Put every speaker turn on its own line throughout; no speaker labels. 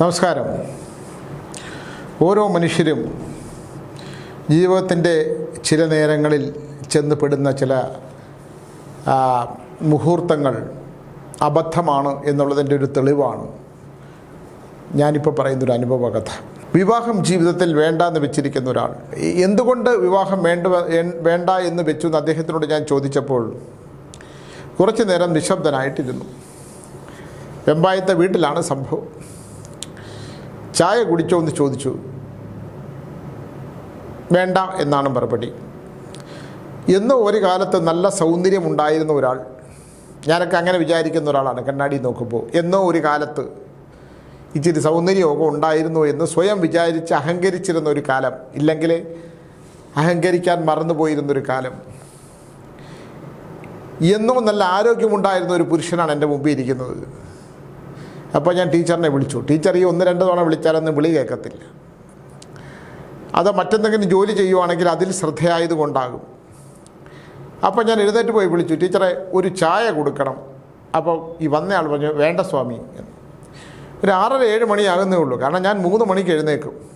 നമസ്കാരം. ഓരോ മനുഷ്യരും ജീവിതത്തിന്റെ ചില നേരങ്ങളിൽ ചെന്ന് പെടുന്ന ചില മുഹൂർത്തങ്ങൾ അബദ്ധമാണ് എന്നുള്ളതിന്റെ ഒരു തെളിവാണ്. ഞാനിപ്പോൾ പറയുന്നൊരു അനുഭവ കഥ വിവാഹം ജീവിതത്തിൽ വേണ്ട എന്ന് വെച്ചിരിക്കുന്ന ഒരാൾ. എന്തുകൊണ്ട് വിവാഹം വേണ്ട വേണ്ട എന്ന് വെച്ചു എന്ന് അദ്ദേഹത്തിനോട് ഞാൻ ചോദിച്ചപ്പോൾ കുറച്ചു നേരം നിശബ്ദനായിട്ടിരുന്നു. വെമ്പായത്തെ വീട്ടിലാണ് സംഭവം. ചായ കുടിച്ചോ എന്ന് ചോദിച്ചു. വേണ്ട എന്നാണ് മറുപടി. എന്നോ ഒരു കാലത്ത് നല്ല സൗന്ദര്യമുണ്ടായിരുന്ന ഒരാൾ ഞാനൊക്കെ അങ്ങനെ വിചാരിക്കുന്ന ഒരാളാണ് കണ്ണാടി നോക്കുമ്പോൾ. എന്നോ ഒരു കാലത്ത് ഇച്ചിരി സൗന്ദര്യമൊക്കെ ഉണ്ടായിരുന്നു എന്ന് സ്വയം വിചാരിച്ച് അഹങ്കരിച്ചിരുന്ന ഒരു കാലം ഇല്ലെങ്കിൽ അഹങ്കരിക്കാൻ മറന്നുപോയിരുന്നൊരു കാലം. എന്നും നല്ല ആരോഗ്യമുണ്ടായിരുന്ന ഒരു പുരുഷനാണ് എന്റെ മുമ്പിൽ ഇരിക്കുന്നത്. അപ്പോൾ ഞാൻ ടീച്ചറിനെ വിളിച്ചു. ടീച്ചർ ഈ ഒന്ന് രണ്ട് തവണ വിളിച്ചാലൊന്നും വിളി കേൾക്കത്തില്ല. അത് മറ്റെന്തെങ്കിലും ജോലി ചെയ്യുവാണെങ്കിൽ അതിൽ ശ്രദ്ധയായത് കൊണ്ടാകും. അപ്പോൾ ഞാൻ എഴുന്നേറ്റ് പോയി വിളിച്ചു. ടീച്ചറെ ഒരു ചായ കൊടുക്കണം. അപ്പോൾ ഈ വന്നയാൾ പറഞ്ഞു വേണ്ട സ്വാമി. എന്ന്. ഒരു ആറര ഏഴ് മണിയാകുന്നേ ഉള്ളൂ. കാരണം ഞാൻ മൂന്ന് മണിക്ക് എഴുന്നേക്കും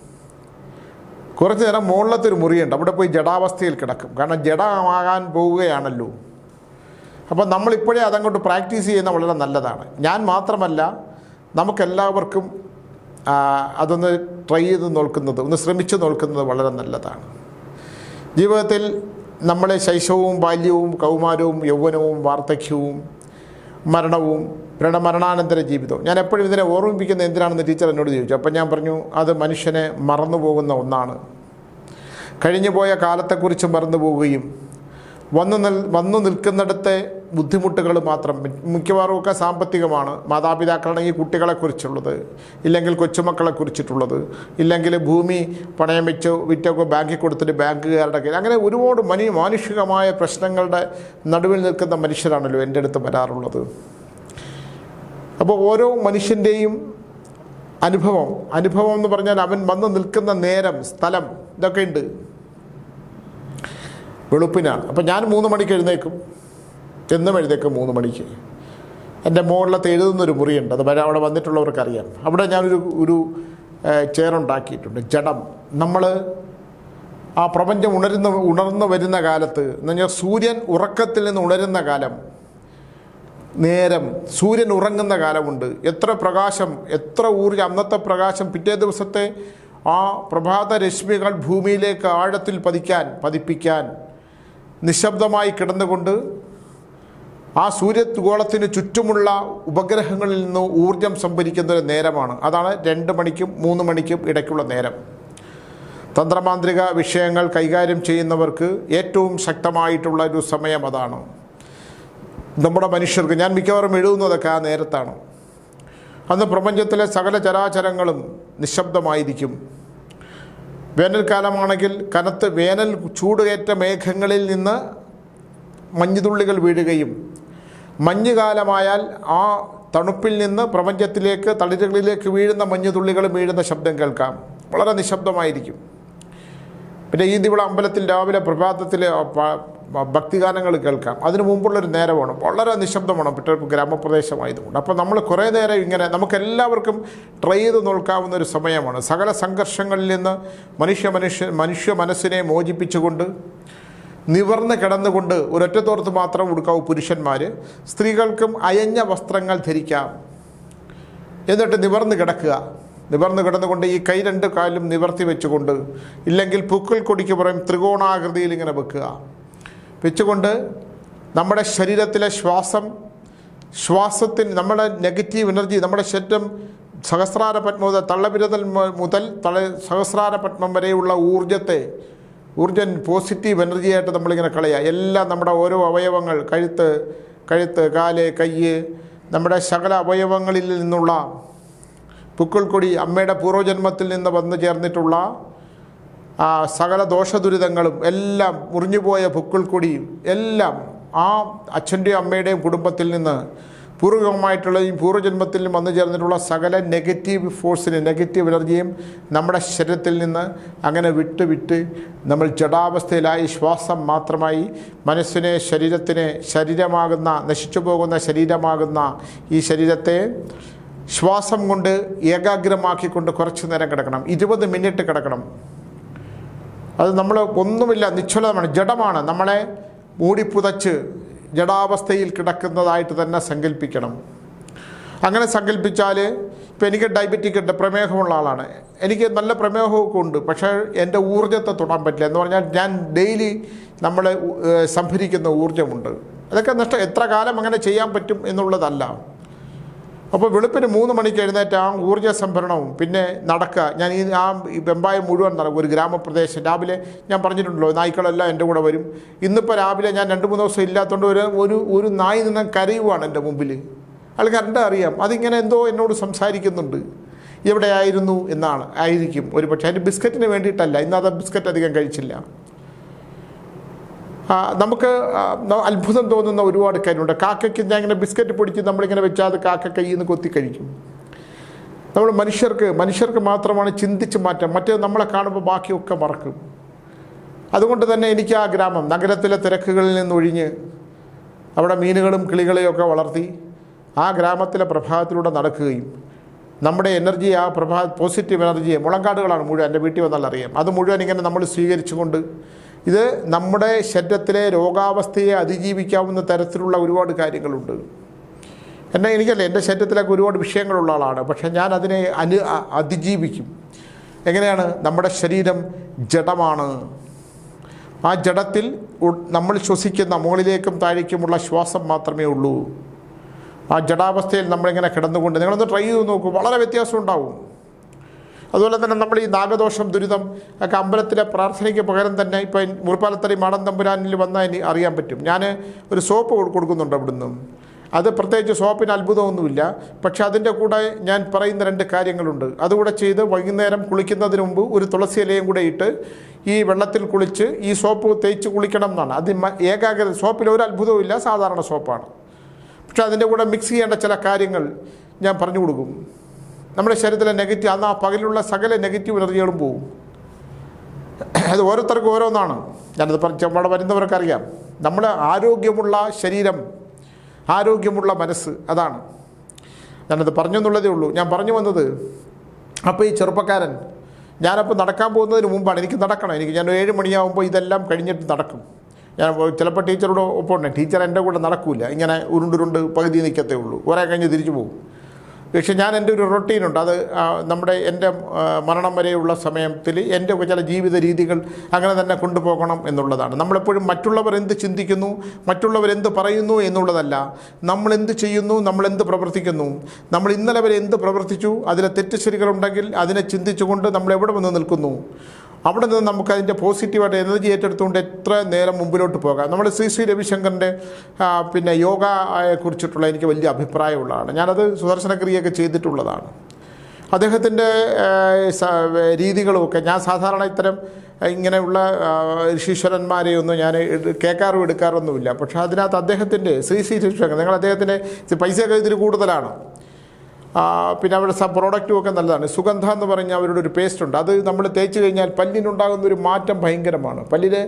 കുറച്ച് നേരം മുകളിലത്തെ ഒരു മുറിയുണ്ട്. അവിടെ പോയി ജഡാവസ്ഥയിൽ കിടക്കും. കാരണം ജഡമാകാൻ പോവുകയാണല്ലോ. അപ്പോൾ നമ്മളിപ്പോഴേ അതങ്ങോട്ട് പ്രാക്ടീസ് ചെയ്യുന്ന വളരെ നല്ലതാണ്. ഞാൻ മാത്രമല്ല നമുക്കെല്ലാവർക്കും അതൊന്ന് ട്രൈ ചെയ്ത് നോക്കുന്നത് ഒന്ന് ശ്രമിച്ചു നോക്കുന്നത് വളരെ നല്ലതാണ്. ജീവിതത്തിൽ നമ്മളെ ശൈശവവും ബാല്യവും കൗമാരവും യൗവനവും വാർദ്ധക്യവും മരണവും പിന്നെ മരണാനന്തര ജീവിതവും ഞാൻ എപ്പോഴും ഇതിനെ ഓർമ്മിപ്പിക്കുന്ന എന്തിനാണെന്ന് ടീച്ചർ എന്നോട് ചോദിച്ചു. അപ്പം ഞാൻ പറഞ്ഞു അത് മനുഷ്യനെ മറന്നു പോകുന്ന ഒന്നാണ്. കഴിഞ്ഞുപോയ കാലത്തെക്കുറിച്ച് മറന്നു പോവുകയും വന്നു നിൽ വന്നു നിൽക്കുന്നിടത്തെ ബുദ്ധിമുട്ടുകൾ മാത്രം. മിക്കവാറും ഒക്കെ സാമ്പത്തികമാണ്. മാതാപിതാക്കളാണെങ്കിൽ കുട്ടികളെക്കുറിച്ചുള്ളത്. ഇല്ലെങ്കിൽ കൊച്ചുമക്കളെ കുറിച്ചിട്ടുള്ളത് ഇല്ലെങ്കിൽ ഭൂമി പണയം വെച്ച് വിറ്റൊക്കെ ബാങ്കിൽ കൊടുത്തിട്ട് ബാങ്കുകാരുടെ കയ്യിൽ. അങ്ങനെ ഒരുപാട് മനി മാനുഷികമായ പ്രശ്നങ്ങളുടെ നടുവിൽ നിൽക്കുന്ന മനുഷ്യരാണല്ലോ എന്റെ അടുത്ത് വരാറുള്ളത്. അപ്പോൾ ഓരോ മനുഷ്യന്റെയും അനുഭവം അനുഭവം എന്ന് പറഞ്ഞാൽ അവൻ വന്ന് നിൽക്കുന്ന നേരം സ്ഥലം ഇതൊക്കെ ഉണ്ട്. വെളുപ്പിനാണ് അപ്പം ഞാൻ മൂന്ന് മണിക്ക് എഴുന്നേക്കും. എന്നും എഴുന്നേക്കും മൂന്ന് മണിക്ക്. എന്റെ മുകളിലത്തെ എഴുതുന്നൊരു മുറിയുണ്ട്. അത് വരെ അവിടെ വന്നിട്ടുള്ളവർക്കറിയാം. അവിടെ ഞാനൊരു ഒരു ചെയറുണ്ടാക്കിയിട്ടുണ്ട് ജഡം. നമ്മൾ ആ പ്രപഞ്ചം ഉണരുന്ന ഉണർന്നു വരുന്ന കാലത്ത് എന്ന് പറഞ്ഞാൽ സൂര്യൻ ഉറക്കത്തിൽ നിന്ന് ഉണരുന്ന കാലം നേരം സൂര്യൻ ഉറങ്ങുന്ന കാലമുണ്ട്. എത്ര പ്രകാശം എത്ര ഊർജ അന്നത്തെ പ്രകാശം പിറ്റേ ദിവസത്തെ ആ പ്രഭാത രശ്മികൾ ഭൂമിയിലേക്ക് ആഴത്തിൽ പതിക്കാൻ പതിപ്പിക്കാൻ നിശബ്ദമായി കിടന്നുകൊണ്ട് ആ സൂര്യഗോളത്തിന് ചുറ്റുമുള്ള ഉപഗ്രഹങ്ങളിൽ നിന്ന് ഊർജം സംഭരിക്കുന്ന ഒരു നേരമാണ്. അതാണ് രണ്ട് മണിക്കും മൂന്ന് മണിക്കും ഇടയ്ക്കുള്ള നേരം. തന്ത്രമാന്ത്രിക വിഷയങ്ങൾ കൈകാര്യം ചെയ്യുന്നവർക്ക് ഏറ്റവും ശക്തമായിട്ടുള്ള ഒരു സമയം അതാണ്. നമ്മുടെ മനുഷ്യർക്ക് ഞാൻ മിക്കവാറും എഴുതുന്നതൊക്കെ ആ നേരത്താണ്. അന്ന് പ്രപഞ്ചത്തിലെ സകല ചരാചരങ്ങളും നിശബ്ദമായിരിക്കും. വേനൽക്കാലമാണെങ്കിൽ കനത്ത് വേനൽ ചൂടുകയറ്റ മേഘങ്ങളിൽ നിന്ന് മഞ്ഞുതുള്ളികൾ വീഴുകയും മഞ്ഞുകാലമായാൽ ആ തണുപ്പിൽ നിന്ന് പ്രപഞ്ചത്തിലേക്ക് തളിരുകളിലേക്ക് വീഴുന്ന മഞ്ഞുതുള്ളികളും വീഴുന്ന ശബ്ദം കേൾക്കാം. വളരെ നിശബ്ദമായിരിക്കും. പിന്നെ ഈ ദിവള അമ്പലത്തിൽ രാവിലെ പ്രഭാതത്തിൽ ഭക്തിഗാനങ്ങൾ കേൾക്കാം. അതിനു മുമ്പുള്ളൊരു നേരമാണ്. വളരെ നിശബ്ദമാണ് പിറ്റേ ഗ്രാമപ്രദേശമായതുകൊണ്ട്. അപ്പോൾ നമ്മൾ കുറേ നേരം ഇങ്ങനെ നമുക്കെല്ലാവർക്കും ട്രൈ ചെയ്ത് നോക്കാവുന്ന ഒരു സമയമാണ്. സകല സംഘർഷങ്ങളിൽ നിന്ന് മനുഷ്യ മനുഷ്യ മനുഷ്യ മനസ്സിനെ മോചിപ്പിച്ചുകൊണ്ട് നിവർന്ന് കിടന്നുകൊണ്ട് ഒരൊറ്റത്തോർത്ത് മാത്രം ഉടുക്കാവൂ പുരുഷന്മാർ സ്ത്രീകൾക്കും അയഞ്ഞ വസ്ത്രങ്ങൾ ധരിക്കാം. എന്നിട്ട് നിവർന്ന് കിടക്കുക. നിവർന്ന് കിടന്നുകൊണ്ട് ഈ കൈ രണ്ട് കാലും നിവർത്തി വെച്ചുകൊണ്ട് ഇല്ലെങ്കിൽ പൂക്കൾ കൊടിക്ക് പുറം ത്രികോണാകൃതിയിൽ ഇങ്ങനെ വെക്കുക. വെച്ചുകൊണ്ട് നമ്മുടെ ശരീരത്തിലെ ശ്വാസം ശ്വാസത്തിന് നമ്മുടെ നെഗറ്റീവ് എനർജി നമ്മുടെ ശരീരം സഹസ്രാര പത്മ മുതൽ തള്ളവിരതൽ മുതൽ തള സഹസ്രാര പത്മം വരെയുള്ള ഊർജത്തെ ഊർജൻ പോസിറ്റീവ് എനർജിയായിട്ട് നമ്മളിങ്ങനെ കളയുക. എല്ലാം നമ്മുടെ ഓരോ അവയവങ്ങൾ കഴുത്ത് കഴുത്ത് കാൽ കയ്യ് നമ്മുടെ സകല അവയവങ്ങളിൽ നിന്നുള്ള പുക്കിൾക്കൊടി അമ്മയുടെ പൂർവജന്മത്തിൽ നിന്ന് വന്നു ചേർന്നിട്ടുള്ള ആ സകല ദോഷദുരിതങ്ങളും എല്ലാം മുറിഞ്ഞുപോയ പുക്കിൾക്കൊടിയും എല്ലാം ആ അച്ഛന്റെയും അമ്മയുടെയും കുടുംബത്തിൽ നിന്ന് പൂർവികമായിട്ടുള്ള ഈ പൂർവജന്മത്തിൽ വന്നു ചേർന്നിട്ടുള്ള സകല നെഗറ്റീവ് ഫോഴ്സിനെ നെഗറ്റീവ് എനർജിയും നമ്മുടെ ശരീരത്തിൽ നിന്ന് അങ്ങനെ വിട്ട് വിട്ട് നമ്മൾ ജഡാവസ്ഥയിലായി ശ്വാസം മാത്രമായി മനസ്സിനെ ശരീരത്തിനെ ശരീരമാകുന്ന നശിച്ചു പോകുന്ന ശരീരമാകുന്ന ഈ ശരീരത്തെ ശ്വാസം കൊണ്ട് ഏകാഗ്രമാക്കിക്കൊണ്ട് കുറച്ച് നേരം കിടക്കണം. ഇരുപത് മിനിറ്റ് കിടക്കണം. അത് നമ്മൾ ഒന്നുമില്ല നിശ്ചലമാണ് ജഡമാണ്. നമ്മളെ മൂടിപ്പുതച്ച് ജഡാവസ്ഥയിൽ കിടക്കുന്നതായിട്ട് തന്നെ സങ്കല്പിക്കണം അങ്ങനെ സങ്കല്പിച്ചാൽ ഇപ്പം എനിക്ക് ഡയബറ്റിക് ഉണ്ട് പ്രമേഹമുള്ള ആളാണ്. എനിക്ക് നല്ല പ്രമേഹമൊക്കെ ഉണ്ട് പക്ഷേ എന്റെ ഊർജത്തെ തൊടാൻ പറ്റില്ല എന്ന് പറഞ്ഞാൽ ഞാൻ ഡെയിലി നമ്മൾ സംഭരിക്കുന്ന ഊർജമുണ്ട്. അതൊക്കെ നഷ്ടം എത്ര കാലം അങ്ങനെ ചെയ്യാൻ പറ്റും എന്നുള്ളതല്ല. അപ്പോൾ വെളുപ്പിന് മൂന്ന് മണിക്ക് എഴുന്നേറ്റ് ആ ഊർജ സംഭരണവും പിന്നെ നടക്കുക. ഞാൻ ഈ ആ വെമ്പായം മുഴുവൻ നടക്കും. ഒരു ഗ്രാമപ്രദേശം. രാവിലെ ഞാൻ പറഞ്ഞിട്ടുണ്ടല്ലോ നായ്ക്കളെല്ലാം എന്റെ കൂടെ വരും. ഇന്നിപ്പോൾ രാവിലെ ഞാൻ രണ്ട് മൂന്ന് ദിവസം ഇല്ലാത്തതുകൊണ്ട് ഒരു ഒരു ഒരു നായി നിന്ന് കരയുവാണ് എന്റെ മുമ്പിൽ. ആൾ കണ്ട അറിയാം. അതിങ്ങനെ എന്തോ എന്നോട് സംസാരിക്കുന്നുണ്ട്. എവിടെയായിരുന്നു എന്നാണ്. ആയിരിക്കും. ഒരു പക്ഷേ അതിന് ബിസ്ക്കറ്റിന് വേണ്ടിയിട്ടല്ല. ഇന്ന് അത് ബിസ്ക്കറ്റ് അധികം കഴിച്ചില്ല. നമുക്ക് അത്ഭുതം തോന്നുന്ന ഒരുപാട് കാര്യമുണ്ട് കാക്കയ്ക്ക് ഞാൻ ഇങ്ങനെ ബിസ്ക്കറ്റ് പൊടിച്ച് നമ്മളിങ്ങനെ വെച്ചാൽ അത് കാക്ക കയ്യിൽ നിന്ന് കൊത്തി കഴിക്കും. നമ്മൾ മനുഷ്യർക്ക് മനുഷ്യർക്ക് മാത്രമാണ് ചിന്തിച്ച് മാറ്റം മറ്റേ നമ്മളെ കാണുമ്പോൾ ബാക്കിയൊക്കെ മറക്കും. അതുകൊണ്ട് തന്നെ എനിക്ക് ആ ഗ്രാമം നഗരത്തിലെ തിരക്കുകളിൽ നിന്നൊഴിഞ്ഞ് അവിടെ മീനുകളും കിളികളെയും ഒക്കെ വളർത്തി ആ ഗ്രാമത്തിലെ പ്രഭാതത്തിലൂടെ നടക്കുകയും നമ്മുടെ എനർജി ആ പ്രഭാ പോസിറ്റീവ് എനർജിയെ മുളങ്കാടുകളാണ് മുഴുവൻ. എന്റെ വീട്ടിൽ വന്നാൽ അറിയാം. അത് മുഴുവൻ ഇങ്ങനെ നമ്മൾ സ്വീകരിച്ചുകൊണ്ട് ഇത് നമ്മുടെ ശരീരത്തിലെ രോഗാവസ്ഥയെ അതിജീവിക്കാവുന്ന തരത്തിലുള്ള ഒരുപാട് കാര്യങ്ങളുണ്ട്. എന്നെ എനിക്കല്ല എന്റെ ശരീരത്തിലൊക്കെ ഒരുപാട് വിഷയങ്ങളുള്ള ആളാണ്. പക്ഷേ ഞാൻ അതിനെ അനു അതിജീവിക്കും. എങ്ങനെയാണ്? നമ്മുടെ ശരീരം ജഡമാണ്. ആ ജഡത്തിൽ നമ്മൾ ശ്വസിക്കുന്ന മുകളിലേക്കും താഴേക്കുമുള്ള ശ്വാസം മാത്രമേ ഉള്ളൂ. ആ ജഡാവസ്ഥയിൽ നമ്മളിങ്ങനെ കിടന്നുകൊണ്ട് നിങ്ങളൊന്ന് ട്രൈ ചെയ്ത് നോക്കൂ. വളരെ വ്യത്യാസം ഉണ്ടാവും. അതുപോലെ തന്നെ നമ്മൾ ഈ നാഗദോഷം ദുരിതം ഒക്കെ അമ്പലത്തിലെ പ്രാർത്ഥനയ്ക്ക് പകരം തന്നെ ഇപ്പോൾ മുറിപ്പാലത്തറി മാടൻ തമ്പുരാനിൽ വന്നാൽ അറിയാൻ പറ്റും. ഞാൻ ഒരു സോപ്പ് കൊടു- കൊടുക്കുന്നുണ്ട് അവിടുന്ന്. അത് പ്രത്യേകിച്ച് സോപ്പിന് അത്ഭുതമൊന്നുമില്ല. പക്ഷെ അതിന്റെ കൂടെ ഞാൻ പറയുന്ന രണ്ട് കാര്യങ്ങളുണ്ട്. അതുകൂടെ ചെയ്ത് വൈകുന്നേരം കുളിക്കുന്നതിന് മുമ്പ് ഒരു തുളസി ഇലയും കൂടെ ഇട്ട് ഈ വെള്ളത്തിൽ കുളിച്ച് ഈ സോപ്പ് തേച്ച് കുളിക്കണം എന്നാണ്. അത് ഏകാഗ്രത സോപ്പിൽ ഒരു അത്ഭുതവും സാധാരണ സോപ്പാണ്. പക്ഷെ അതിന്റെ കൂടെ മിക്സ് ചെയ്യേണ്ട ചില കാര്യങ്ങൾ ഞാൻ പറഞ്ഞു കൊടുക്കും. നമ്മുടെ ശരീരത്തിലെ നെഗറ്റീവ് അന്ന് ആ പകലുള്ള സകല നെഗറ്റീവ് എനർജികളും പോകും അത് ഓരോരുത്തർക്കും ഓരോന്നാണ്. ഞാനത് പറഞ്ഞ അവിടെ വരുന്നവർക്ക് അറിയാം. നമ്മുടെ ആരോഗ്യമുള്ള ശരീരം ആരോഗ്യമുള്ള മനസ്സ് അതാണ്. ഞാനത് പറഞ്ഞു എന്നുള്ളതേ ഉള്ളൂ. ഞാൻ പറഞ്ഞു വന്നത് അപ്പോൾ ഈ ചെറുപ്പക്കാരൻ ഞാനപ്പോൾ നടക്കാൻ പോകുന്നതിന് മുമ്പാണ് എനിക്ക് നടക്കണം. എനിക്ക് ഞാൻ ഏഴ് മണിയാകുമ്പോൾ ഇതെല്ലാം കഴിഞ്ഞിട്ട് നടക്കും. ഞാൻ ചിലപ്പോൾ ടീച്ചറോട് ഒപ്പം ഉണ്ട് ടീച്ചർ എന്റെ കൂടെ നടക്കില്ല ഇങ്ങനെ ഉരുണ്ടുരുണ്ട് പകുതി നിൽക്കത്തേ ഉള്ളൂ. കുറേ കഴിഞ്ഞ് തിരിച്ചു പോകും. പക്ഷെ ഞാൻ എന്റെ ഒരു റൊട്ടീനുണ്ട്. അത് നമ്മുടെ എന്റെ മരണം വരെയുള്ള സമയത്തിൽ എന്റെ ചില ജീവിത രീതികൾ അങ്ങനെ തന്നെ കൊണ്ടുപോകണം എന്നുള്ളതാണ്. നമ്മളെപ്പോഴും മറ്റുള്ളവർ എന്ത് ചിന്തിക്കുന്നു മറ്റുള്ളവർ എന്ത് പറയുന്നു എന്നുള്ളതല്ല. നമ്മൾ എന്ത് ചെയ്യുന്നു നമ്മൾ എന്ത് പ്രവർത്തിക്കുന്നു. നമ്മൾ ഇന്നലെ വരെ എന്ത് പ്രവർത്തിച്ചു അതിലെ തെറ്റ് ശരികളുണ്ടെങ്കിൽ അതിനെ ചിന്തിച്ചുകൊണ്ട് നമ്മൾ എവിടെ വന്ന് നിൽക്കുന്നു? അവിടെ നിന്ന് നമുക്ക് അതിന്റെ പോസിറ്റീവായിട്ട് എനർജി ഏറ്റെടുത്തുകൊണ്ട് എത്ര നേരം മുമ്പിലോട്ട് പോകാം. നമ്മൾ ശ്രീ ശ്രീ രവിശങ്കറിന്റെ പിന്നെ യോഗയെ കുറിച്ചിട്ടുള്ള എനിക്ക് വലിയ അഭിപ്രായമുള്ളതാണ്. ഞാനത് സുദർശനക്രിയയൊക്കെ ചെയ്തിട്ടുള്ളതാണ്. അദ്ദേഹത്തിന്റെ രീതികളുമൊക്കെ ഞാൻ സാധാരണ ഇത്തരം ഇങ്ങനെയുള്ള ഋഷീശ്വരന്മാരെ ഋഷീശ്വരന്മാരെയൊന്നും ഞാൻ കേൾക്കാറും എടുക്കാറൊന്നുമില്ല. പക്ഷേ അതിനകത്ത് അദ്ദേഹത്തിന്റെ ശ്രീ ശ്രീ രവിശങ്കർ നിങ്ങൾ അദ്ദേഹത്തിന്റെ പൈസയൊക്കെ ഇതിൽ കൂടുതലാണ്? പിന്നെ അവരുടെ പ്രോഡക്റ്റും ഒക്കെ നല്ലതാണ്. സുഗന്ധ എന്ന് പറഞ്ഞ അവരുടെ ഒരു പേസ്റ്റ് ഉണ്ട്. അത് നമ്മൾ തേച്ച് കഴിഞ്ഞാൽ പല്ലിനുണ്ടാകുന്ന ഒരു മാറ്റം ഭയങ്കരമാണ്. പല്ലിന്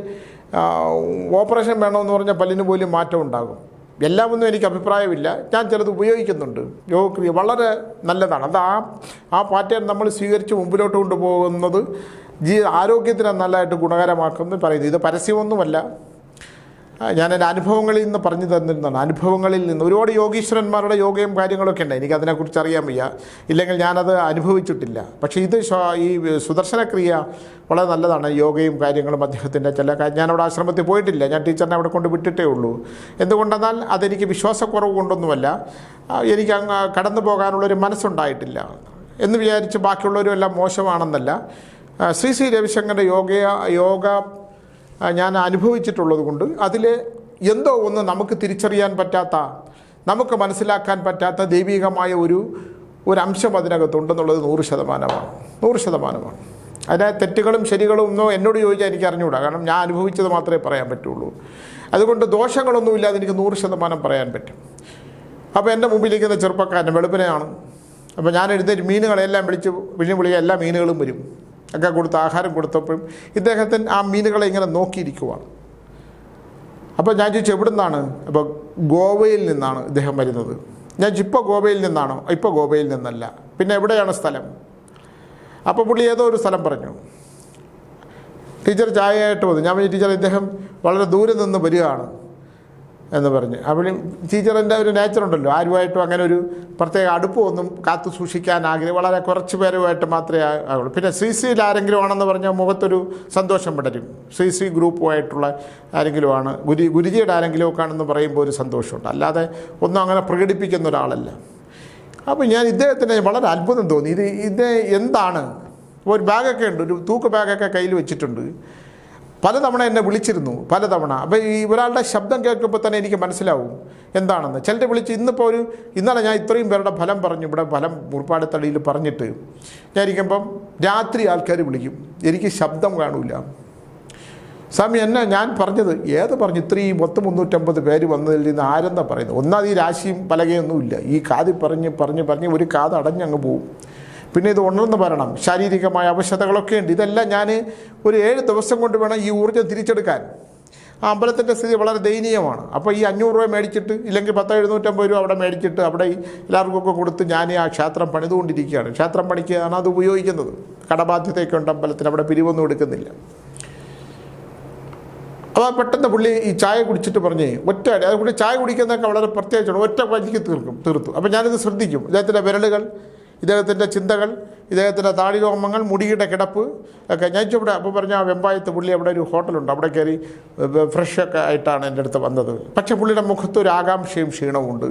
ഓപ്പറേഷൻ വേണമെന്ന് പറഞ്ഞാൽ പല്ലിന് പോലും മാറ്റം ഉണ്ടാകും. എല്ലാം ഒന്നും എനിക്ക് അഭിപ്രായമില്ല. ഞാൻ ചിലത് ഉപയോഗിക്കുന്നുണ്ട്. യോഗക്രിയ വളരെ നല്ലതാണ്. അത് ആ ആ പാറ്റേൺ നമ്മൾ സ്വീകരിച്ച് മുമ്പിലോട്ട് കൊണ്ടുപോകുന്നത് ജീ ആരോഗ്യത്തിന് നല്ലതായിട്ട് ഗുണകരമാക്കുമെന്ന് പറയുന്നത് ഇത് പരസ്യമൊന്നുമല്ല. ഞാൻ എന്റെ അനുഭവങ്ങളിൽ നിന്ന് പറഞ്ഞു തന്നിരുന്നതാണ്. അനുഭവങ്ങളിൽ നിന്ന് ഒരുപാട് യോഗീശ്വരന്മാരുടെ യോഗയും കാര്യങ്ങളൊക്കെ ഉണ്ട്. എനിക്ക് അതിനെക്കുറിച്ച് അറിയാൻ വയ്യ. ഇല്ലെങ്കിൽ ഞാനത് അനുഭവിച്ചിട്ടില്ല. പക്ഷേ ഇത് ഈ സുദർശനക്രിയ വളരെ നല്ലതാണ്. യോഗയും കാര്യങ്ങളും അദ്ദേഹത്തിന്റെ ചില ഞാനവിടെ ആശ്രമത്തിൽ പോയിട്ടില്ല. ഞാൻ ടീച്ചറിനെ അവിടെ കൊണ്ട് വിട്ടിട്ടേ ഉള്ളൂ. എന്തുകൊണ്ടെന്നാൽ അതെനിക്ക് വിശ്വാസക്കുറവ് കൊണ്ടൊന്നുമല്ല. എനിക്ക് അങ്ങ് കടന്നു പോകാനുള്ളൊരു മനസ്സുണ്ടായിട്ടില്ല. എന്ന് വിചാരിച്ച് ബാക്കിയുള്ളവരും എല്ലാം മോശമാണെന്നല്ല. ശ്രീ ശ്രീ രവിശങ്കറിന്റെ യോഗ യോഗ ഞാൻ അനുഭവിച്ചിട്ടുള്ളത് കൊണ്ട് അതിൽ എന്തോ ഒന്ന് നമുക്ക് തിരിച്ചറിയാൻ പറ്റാത്ത നമുക്ക് മനസ്സിലാക്കാൻ പറ്റാത്ത ദൈവികമായ ഒരു ഒരു അംശം അതിനകത്തുണ്ടെന്നുള്ളത് നൂറ് ശതമാനമാണ്. നൂറ് ശതമാനമാണ്. അതിനെ തെറ്റുകളും ശരികളും ഒന്നും എന്നോട് ചോദിച്ചാൽ എനിക്ക് അറിഞ്ഞുകൂടാ കാരണം ഞാൻ അനുഭവിച്ചത് മാത്രമേ പറയാൻ പറ്റുള്ളൂ. അതുകൊണ്ട് ദോഷങ്ങളൊന്നുമില്ലാതെ എനിക്ക് നൂറ് ശതമാനം പറയാൻ പറ്റും. അപ്പോൾ എന്റെ മുമ്പിലിരിക്കുന്ന ചെറുപ്പക്കാരൻ വെളുപ്പിനെയാണ്. അപ്പോൾ ഞാൻ എഴുന്നേറ്റ് മീനുകളെല്ലാം വിളിച്ച് വിളി വിളിക്കുക എല്ലാ മീനുകളും വരും. ഒക്കെ കൊടുത്ത് ആഹാരം കൊടുത്തപ്പോഴും ഇദ്ദേഹത്തിന് ആ മീനുകളെ ഇങ്ങനെ നോക്കിയിരിക്കുവാണ്. അപ്പോൾ ഞാൻ ചോദിച്ചു എവിടെ നിന്നാണ് അപ്പോൾ ഗോവയിൽ നിന്നാണ് ഇദ്ദേഹം വരുന്നത്. ഞാൻ ഇപ്പോൾ ഗോവയിൽ നിന്നാണോ? ഇപ്പോൾ ഗോവയിൽ നിന്നല്ല. പിന്നെ എവിടെയാണ് സ്ഥലം? അപ്പോൾ പുള്ളി ഏതോ ഒരു സ്ഥലം പറഞ്ഞു. ടീച്ചർ ചായയായിട്ട് വന്നു. ഞാൻ ടീച്ചർ ഇദ്ദേഹം വളരെ ദൂരെ നിന്ന് വരികയാണ്. എന്ന് പറഞ്ഞ്. അവളും ടീച്ചറിന്റെ ഒരു നേച്ചർ ഉണ്ടല്ലോ. ആരുമായിട്ടും അങ്ങനെ ഒരു പ്രത്യേക അടുപ്പമൊന്നും കാത്തു സൂക്ഷിക്കാൻ ആഗ്രഹം. വളരെ കുറച്ച് പേരുമായിട്ട് മാത്രമേ ആവുള്ളൂ. പിന്നെ സി സിയിൽ ആരെങ്കിലും ആണെന്ന് പറഞ്ഞാൽ മുഖത്തൊരു സന്തോഷം പടരും. സി സി ഗ്രൂപ്പുമായിട്ടുള്ള ആരെങ്കിലും ആണ് ഗുരു ഗുരുജിയുടെ ആരെങ്കിലും ഒക്കെ ആണെന്ന് പറയുമ്പോൾ ഒരു സന്തോഷമുണ്ട്. അല്ലാതെ ഒന്നും അങ്ങനെ പ്രകടിപ്പിക്കുന്ന ഒരാളല്ല. അപ്പോൾ ഞാൻ ഇദ്ദേഹത്തിന് വളരെ അത്ഭുതം തോന്നി. ഇത് ഇത് എന്താണ്? ഒരു ബാഗൊക്കെ ഉണ്ട്. ഒരു തൂക്ക് ബാഗൊക്കെ കയ്യിൽ വെച്ചിട്ടുണ്ട്. പലതവണ എന്നെ വിളിച്ചിരുന്നു പലതവണ. അപ്പോൾ ഈ ഒരാളുടെ ശബ്ദം കേൾക്കുമ്പോൾ തന്നെ എനിക്ക് മനസ്സിലാവും എന്താണെന്ന്. ചിലർ വിളിച്ച് ഇന്നിപ്പോൾ ഒരു ഇന്നലെ ഞാൻ ഇത്രയും പേരുടെ ഫലം പറഞ്ഞു ഇവിടെ ഫലം മുറിപ്പാടത്തടിയിൽ പറഞ്ഞിട്ട് ഞാൻ ഇരിക്കുമ്പം രാത്രി ആൾക്കാർ വിളിക്കും. എനിക്ക് ശബ്ദം കാണൂല. സ്വാമി എന്നെ ഞാൻ പറഞ്ഞത് ഏത് പറഞ്ഞു? ഇത്രയും പത്ത് മുന്നൂറ്റമ്പത് പേര് വന്നതിൽ നിന്ന് ആരെന്താ പറയുന്നത്? ഒന്നാമത് ഈ രാശിയും പലകയൊന്നുമില്ല. ഈ കാതി പറഞ്ഞ് പറഞ്ഞ് പറഞ്ഞ് ഒരു കാത് അടഞ്ഞങ്ങ് പോവും. പിന്നെ ഇത് ഉണർന്ന് വരണം. ശാരീരികമായ അവശതകളൊക്കെ ഉണ്ട്. ഇതെല്ലാം ഞാൻ ഒരു ഏഴ് ദിവസം കൊണ്ട് വേണം ഈ ഊർജം തിരിച്ചെടുക്കാൻ. ആ അമ്പലത്തിന്റെ സ്ഥിതി വളരെ ദയനീയമാണ്. അപ്പോൾ ഈ അഞ്ഞൂറ് രൂപ മേടിച്ചിട്ട് ഇല്ലെങ്കിൽ പത്ത് എഴുന്നൂറ്റമ്പത് രൂപ അവിടെ മേടിച്ചിട്ട് അവിടെ എല്ലാവർക്കൊക്കെ കൊടുത്ത് ഞാൻ ആ ക്ഷേത്രം പണിതുകൊണ്ടിരിക്കുകയാണ്. ക്ഷേത്രം പണിക്കാണ് അത് ഉപയോഗിക്കുന്നത്. കടബാധ്യതയൊക്കെ ഉണ്ട് അമ്പലത്തിന്. അവിടെ പിരിവൊന്നും എടുക്കുന്നില്ല. അപ്പോൾ പെട്ടെന്ന് പുള്ളി ഈ ചായ കുടിച്ചിട്ട് പറഞ്ഞേ ഒറ്റ അത് പുള്ളി ചായ കുടിക്കുന്നതൊക്കെ വളരെ പ്രത്യേകിച്ചാണ്. ഒറ്റ വഴിക്ക് തീർക്കും തീർത്തു. അപ്പോൾ ഞാനിത് ശ്രദ്ധിക്കും. ഇദ്ദേഹത്തിന്റെ വിരലുകൾ ഇദ്ദേഹത്തിന്റെ ചിന്തകൾ ഇദ്ദേഹത്തിന്റെ താടിരോമങ്ങൾ മുടിയുടെ കിടപ്പ് ഒക്കെ. ഞാൻ ഇവിടെ അപ്പോൾ പറഞ്ഞ ആ വെമ്പായത്ത് പുള്ളി അവിടെ ഒരു ഹോട്ടലുണ്ട്. അവിടെ കയറി ഫ്രഷ് ഒക്കെ ആയിട്ടാണ് എന്റെ അടുത്ത് വന്നത്. പക്ഷേ പുള്ളിയുടെ മുഖത്ത് ഒരു ആകാംക്ഷയും ക്ഷീണവും ഉണ്ട്.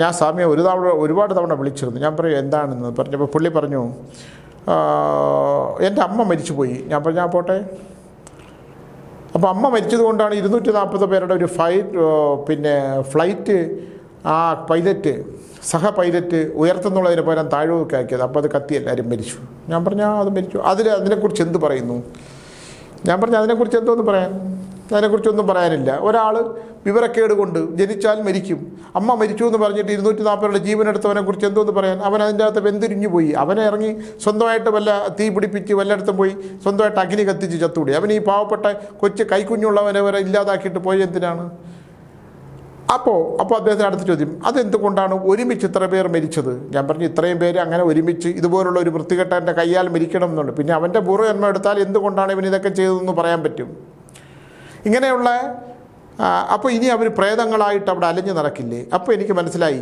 ഞാൻ സ്വാമിയെ ഒരു തവണ ഒരുപാട് തവണ വിളിച്ചിരുന്നു. ഞാൻ പറയും എന്താണെന്ന്? പറഞ്ഞപ്പോൾ പുള്ളി പറഞ്ഞു എന്റെ അമ്മ മരിച്ചുപോയി. ഞാൻ പറഞ്ഞാൽ "ആ, പോട്ടെ. അപ്പോൾ അമ്മ മരിച്ചതുകൊണ്ടാണ് ഇരുന്നൂറ്റി നാൽപ്പത് പേരുടെ ഒരു ഫ്ലൈറ്റ് പിന്നെ ഫ്ലൈറ്റ് ആ പൈലറ്റ് സഹ പൈലറ്റ് ഉയർത്തുന്നുള്ളതിന് പകരം താഴ്വൊക്കെ ആക്കിയത്. അപ്പോൾ അത് കത്തി എല്ലാവരും മരിച്ചു. ഞാൻ പറഞ്ഞു "ആ, അത് മരിച്ചു. അതിൽ അതിനെക്കുറിച്ച് എന്ത് പറയുന്നു? ഞാൻ പറഞ്ഞു അതിനെക്കുറിച്ച് എന്തോന്ന് പറയാൻ. അതിനെക്കുറിച്ചൊന്നും പറയാനില്ല. ഒരാൾ വിവരക്കേട് കൊണ്ട് ജനിച്ചാൽ മരിക്കും. അമ്മ മരിച്ചു എന്ന് പറഞ്ഞിട്ട് ഇരുന്നൂറ്റി നാൽപ്പതിലുള്ള ജീവനെടുത്തവനെ കുറിച്ച് എന്തോന്ന് പറയാൻ. അവൻ അതിന്റെ അകത്ത് വെന്തിരിഞ്ഞു പോയി. അവനെ ഇറങ്ങി സ്വന്തമായിട്ട് വല്ല തീ പിടിപ്പിച്ച് വല്ലയിടത്തും പോയി സ്വന്തമായിട്ട് അഗ്നി കത്തിച്ച് ചത്തുകൂടി അവൻ ഈ പാവപ്പെട്ട കൊച്ചു കൈക്കുഞ്ഞുള്ളവനെ വരെ ഇല്ലാതാക്കിയിട്ട് പോയ എന്തിനാണ്? അപ്പോൾ അപ്പോൾ അദ്ദേഹത്തിന് അടുത്ത ചോദ്യം അതെന്തുകൊണ്ടാണ് ഒരുമിച്ച് ഇത്ര പേർ മരിച്ചത്? ഞാൻ പറഞ്ഞു ഇത്രയും പേര് അങ്ങനെ ഒരുമിച്ച് ഇതുപോലുള്ള ഒരു വൃത്തികെട്ടന്റെ കയ്യാൽ മരിക്കണം എന്നുണ്ട്. പിന്നെ അവന്റെ പൂർവജന്മം എടുത്താൽ എന്തുകൊണ്ടാണ് ഇവൻ ഇതൊക്കെ ചെയ്തതെന്ന് പറയാൻ പറ്റും? ഇങ്ങനെയുള്ള അപ്പോൾ ഇനി അവർ പ്രേതങ്ങളായിട്ട് അവിടെ അലഞ്ഞു നടക്കില്ലേ? അപ്പോൾ എനിക്ക് മനസ്സിലായി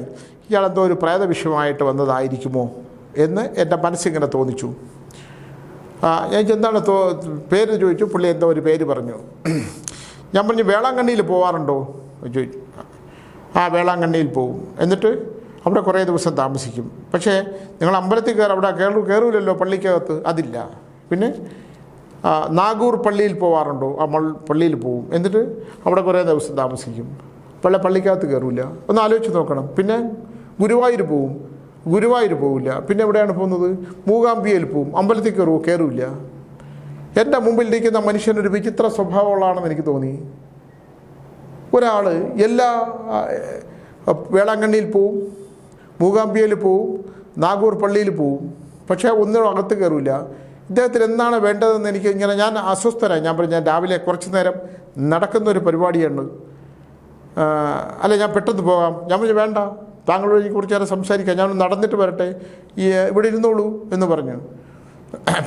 ഇയാളെന്തോ ഒരു പ്രേത വിഷയമായിട്ട് വന്നതായിരിക്കുമോ? എന്ന് എന്റെ മനസ്സിങ്ങനെ തോന്നിച്ചു. ഞാൻ എന്താണ് തോ പേര് ചോദിച്ചു പുള്ളി എന്തോ ഒരു പേര് പറഞ്ഞു. ഞാൻ പറഞ്ഞു വേളാങ്കണ്ണിയിൽ പോവാറുണ്ടോ? ചോദിച്ചു. ആ വേളാങ്കണ്ണിയിൽ പോകും എന്നിട്ട് അവിടെ കുറേ ദിവസം താമസിക്കും. പക്ഷേ നിങ്ങൾ അമ്പലത്തിൽ കയറി അവിടെ കയറൂ കയറൂലല്ലോ പള്ളിക്കകത്ത്? അതില്ല. പിന്നെ നാഗൂർ പള്ളിയിൽ പോവാറുണ്ടോ? ആ പള്ളിയിൽ പോവും. എന്നിട്ട് അവിടെ കുറേ ദിവസം താമസിക്കും. പള്ള പള്ളിക്കകത്ത് കയറൂല ഒന്ന് ആലോചിച്ച് നോക്കണം. പിന്നെ ഗുരുവായൂർ പോവും. ഗുരുവായൂർ പോവില്ല. പിന്നെ എവിടെയാണ് പോകുന്നത്? മൂകാംബിയയിൽ പോവും. അമ്പലത്തിൽ കയറുമോ കയറൂല എന്റെ മുമ്പിൽ മുമ്പിലിരിക്കുന്ന മനുഷ്യനൊരു വിചിത്ര സ്വഭാവമുള്ളതാണെന്ന് എനിക്ക് തോന്നി. ഒരാൾ എല്ലാ വേളാങ്കണ്ണിയിൽ പോവും മൂകാംബിയയിൽ പോവും നാഗൂർ പള്ളിയിൽ പോവും. പക്ഷേ ഒന്നും അകത്ത് കയറില്ല ഇദ്ദേഹത്തിന് എന്താണ് വേണ്ടതെന്ന് എനിക്ക് ഇങ്ങനെ ഞാൻ അസ്വസ്ഥനായി. ഞാൻ പറഞ്ഞു ഞാൻ രാവിലെ കുറച്ച് നേരം നടക്കുന്ന ഒരു പരിപാടിയാണ് അല്ല ഞാൻ പെട്ടെന്ന് പോകാം. ഞാൻ പറഞ്ഞു വേണ്ട. താങ്കളോട് എനിക്ക് കുറച്ച് നേരം സംസാരിക്കാം. ഞാൻ നടന്നിട്ട് വരട്ടെ. ഈ ഇവിടെ ഇരുന്നോളൂ എന്ന് പറഞ്ഞു.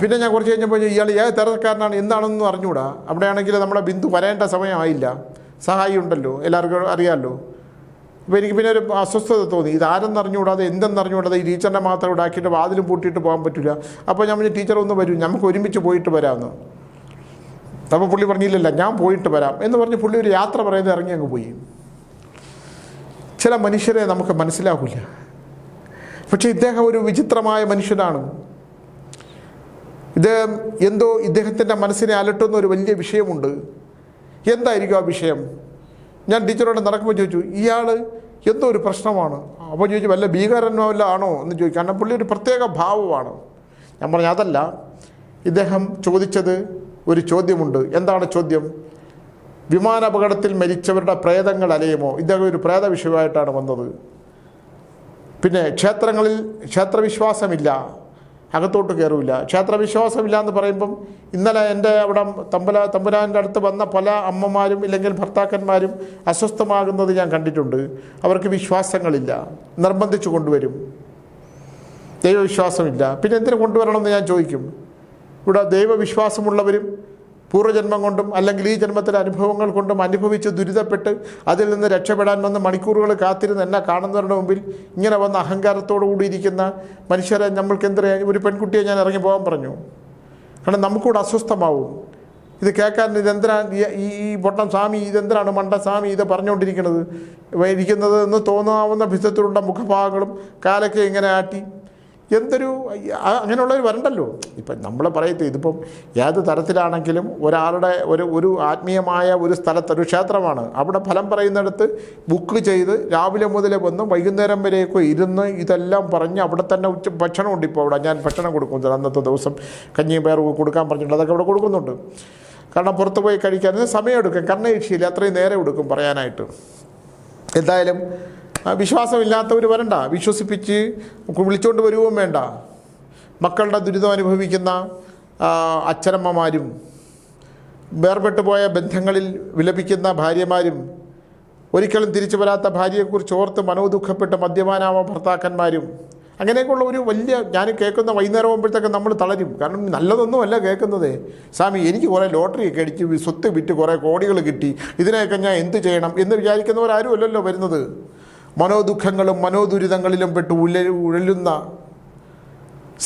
പിന്നെ ഞാൻ കുറച്ച് കഴിഞ്ഞപ്പോൾ ഇയാൾ ഏത് തരക്കാരനാണ്? എന്താണെന്നും അറിഞ്ഞുകൂടാ അവിടെയാണെങ്കിൽ നമ്മുടെ ബിന്ദു വരേണ്ട സമയമായില്ല. സഹായി ഉണ്ടല്ലോ എല്ലാവർക്കും അറിയാമല്ലോ അപ്പോൾ എനിക്ക് പിന്നെ ഒരു അസ്വസ്ഥത തോന്നി. ഇതാരെന്ന് അറിഞ്ഞുകൂടാതെ എന്തെന്ന് അറിഞ്ഞുകൂടാതെ ഈ ടീച്ചറിനെ മാത്രം ഇവിടെ ആക്കിയിട്ട് വാതിലും പൂട്ടിയിട്ട് പോകാൻ പറ്റില്ല. അപ്പോൾ ഞാൻ പറഞ്ഞു ടീച്ചർ ഒന്ന് വരും നമുക്ക് ഒരുമിച്ച് പോയിട്ട് വരാമെന്ന്. അപ്പോൾ പുള്ളി പറഞ്ഞില്ലല്ല ഞാൻ പോയിട്ട് വരാം. എന്ന് പറഞ്ഞ് പുള്ളി ഒരു യാത്ര പറയുന്നത് ഇറങ്ങി അങ്ങ് പോയി. ചില മനുഷ്യരെ നമുക്ക് മനസ്സിലാകില്ല പക്ഷേ ഇദ്ദേഹം ഒരു വിചിത്രമായ മനുഷ്യനാണ്. ഇദ്ദേഹം എന്തോ ഇദ്ദേഹത്തിന്റെ മനസ്സിനെ അലട്ടുന്ന ഒരു വലിയ വിഷയമുണ്ട്. എന്തായിരിക്കും ആ വിഷയം? ഞാൻ ടീച്ചറോട് നടക്കുമ്പോൾ ചോദിച്ചു ഇയാൾ എന്തോ ഒരു പ്രശ്നമാണ്. അപ്പോൾ ചോദിച്ചു വല്ല ഭീകരനോ വല്ല ആണോ? എന്ന് ചോദിച്ചു. കാരണം പുള്ളി ഒരു പ്രത്യേക ഭാവമാണ്. ഞാൻ പറഞ്ഞു അതല്ല ഇദ്ദേഹം ചോദിച്ചത് ഒരു ചോദ്യമുണ്ട്. എന്താണ് ചോദ്യം? വിമാനാപകടത്തിൽ മരിച്ചവരുടെ പ്രേതങ്ങൾ അലയുമോ? ഇദ്ദേഹം ഒരു പ്രേത വിഷയമായിട്ടാണ് വന്നത്. പിന്നെ ക്ഷേത്രങ്ങളിൽ ക്ഷേത്രവിശ്വാസമില്ല. അകത്തോട്ട് കയറില്ല ക്ഷേത്രവിശ്വാസമില്ല എന്ന് പറയുമ്പം ഇന്നലെ എന്റെ അവിടെ തമ്പല തമ്പുരാന്റെ അടുത്ത് വന്ന പല അമ്മമാരും ഇല്ലെങ്കിൽ ഭർത്താക്കന്മാരും അസ്വസ്ഥമാകുന്നത് ഞാൻ കണ്ടിട്ടുണ്ട്. അവർക്ക് വിശ്വാസങ്ങളില്ല. നിർബന്ധിച്ചു കൊണ്ടുവരും. ദൈവവിശ്വാസമില്ല. പിന്നെ എന്തിനു കൊണ്ടുവരണമെന്ന് ഞാൻ ചോദിക്കും. ഇവിടെ ദൈവവിശ്വാസമുള്ളവരും പൂർവജന്മം കൊണ്ടും അല്ലെങ്കിൽ ഈ ജന്മത്തിലെ അനുഭവങ്ങൾ കൊണ്ടും അനുഭവിച്ച് ദുരിതപ്പെട്ട് അതിൽ നിന്ന് രക്ഷപ്പെടാൻ വന്ന് മണിക്കൂറുകൾ കാത്തിരുന്ന് എന്നെ കാണുന്നവരുടെ മുമ്പിൽ ഇങ്ങനെ വന്ന് അഹങ്കാരത്തോടു കൂടിയിരിക്കുന്ന മനുഷ്യരെ നമ്മൾക്ക് എന്തിനാ ഒരു പെൺകുട്ടിയെ ഞാൻ ഇറങ്ങി പോകാൻ പറഞ്ഞു. കാരണം നമുക്കൂടെ അസ്വസ്ഥമാവും. ഇത് കേൾക്കാൻ ഇതെന്തിനാ ഈ- ഈ പൊട്ടം സ്വാമി ഇതെന്തിനാണ് മണ്ട സ്വാമി ഇത് പറഞ്ഞുകൊണ്ടിരിക്കുന്നത്? ഇരിക്കുന്നത് എന്ന് തോന്നാവുന്ന വിധത്തിലുള്ള മുഖഭാഗങ്ങളും കാലൊക്കെ ഇങ്ങനെ ആട്ടി എന്തൊരു അങ്ങനെയുള്ളവർ വരണ്ടല്ലോ. ഇപ്പം നമ്മൾ പറയത്തെ ഇതിപ്പം ഏത് തരത്തിലാണെങ്കിലും ഒരാളുടെ ഒരു ഒരു ആത്മീയമായ ഒരു സ്ഥലത്ത് ഒരു ക്ഷേത്രമാണ്. അവിടെ ഫലം പറയുന്നിടത്ത് ബുക്ക് ചെയ്ത് രാവിലെ മുതൽ വന്ന് വൈകുന്നേരം വരെയൊക്കെ ഇരുന്ന് ഇതെല്ലാം പറഞ്ഞ് അവിടെ തന്നെ ഉച്ച ഭക്ഷണമുണ്ട് ഇപ്പോൾ അവിടെ. ഞാൻ ഭക്ഷണം കൊടുക്കുന്നുണ്ട് അന്നത്തെ ദിവസം കഞ്ഞിയും പേർ കൊടുക്കാൻ പറഞ്ഞിട്ടുണ്ട്. അതൊക്കെ അവിടെ കൊടുക്കുന്നുണ്ട്. കാരണം പുറത്ത് പോയി കഴിക്കാൻ സമയം എടുക്കും കർണയിക്ഷയില്ല അത്രയും നേരം എടുക്കും പറയാനായിട്ട്. എന്തായാലും വിശ്വാസമില്ലാത്തവർ വരണ്ട. വിശ്വസിപ്പിച്ച് വിളിച്ചുകൊണ്ട് വരുവും വേണ്ട. മക്കളുടെ ദുരിതം അനുഭവിക്കുന്ന അച്ഛനമ്മമാരും വേർപെട്ടു പോയ ബന്ധങ്ങളിൽ വിലപിക്കുന്ന ഭാര്യമാരും ഒരിക്കലും തിരിച്ചു വരാത്ത ഭാര്യയെക്കുറിച്ച് ഓർത്ത് മനോദുഃഖപ്പെട്ട് മദ്യപാനാമ ഭർത്താക്കന്മാരും അങ്ങനെയൊക്കെയുള്ള ഒരു വലിയ ഞാൻ കേൾക്കുന്ന വൈകുന്നേരം ആകുമ്പോഴത്തേക്ക് നമ്മൾ തളരും. കാരണം നല്ലതൊന്നുമല്ല കേൾക്കുന്നത്. സ്വാമി എനിക്ക് കുറേ ലോട്ടറിയൊക്കെ അടിച്ച് വി- സ്വത്ത് വിറ്റ് കുറേ കോടികൾ കിട്ടി. ഇതിനെയൊക്കെ ഞാൻ എന്ത് ചെയ്യണം എന്ന് വിചാരിക്കുന്നവരാരും അല്ലല്ലോ വരുന്നത്. മനോദുഃഖങ്ങളും മനോദുരിതങ്ങളിലും പെട്ട് ഉല ഉഴലുന്ന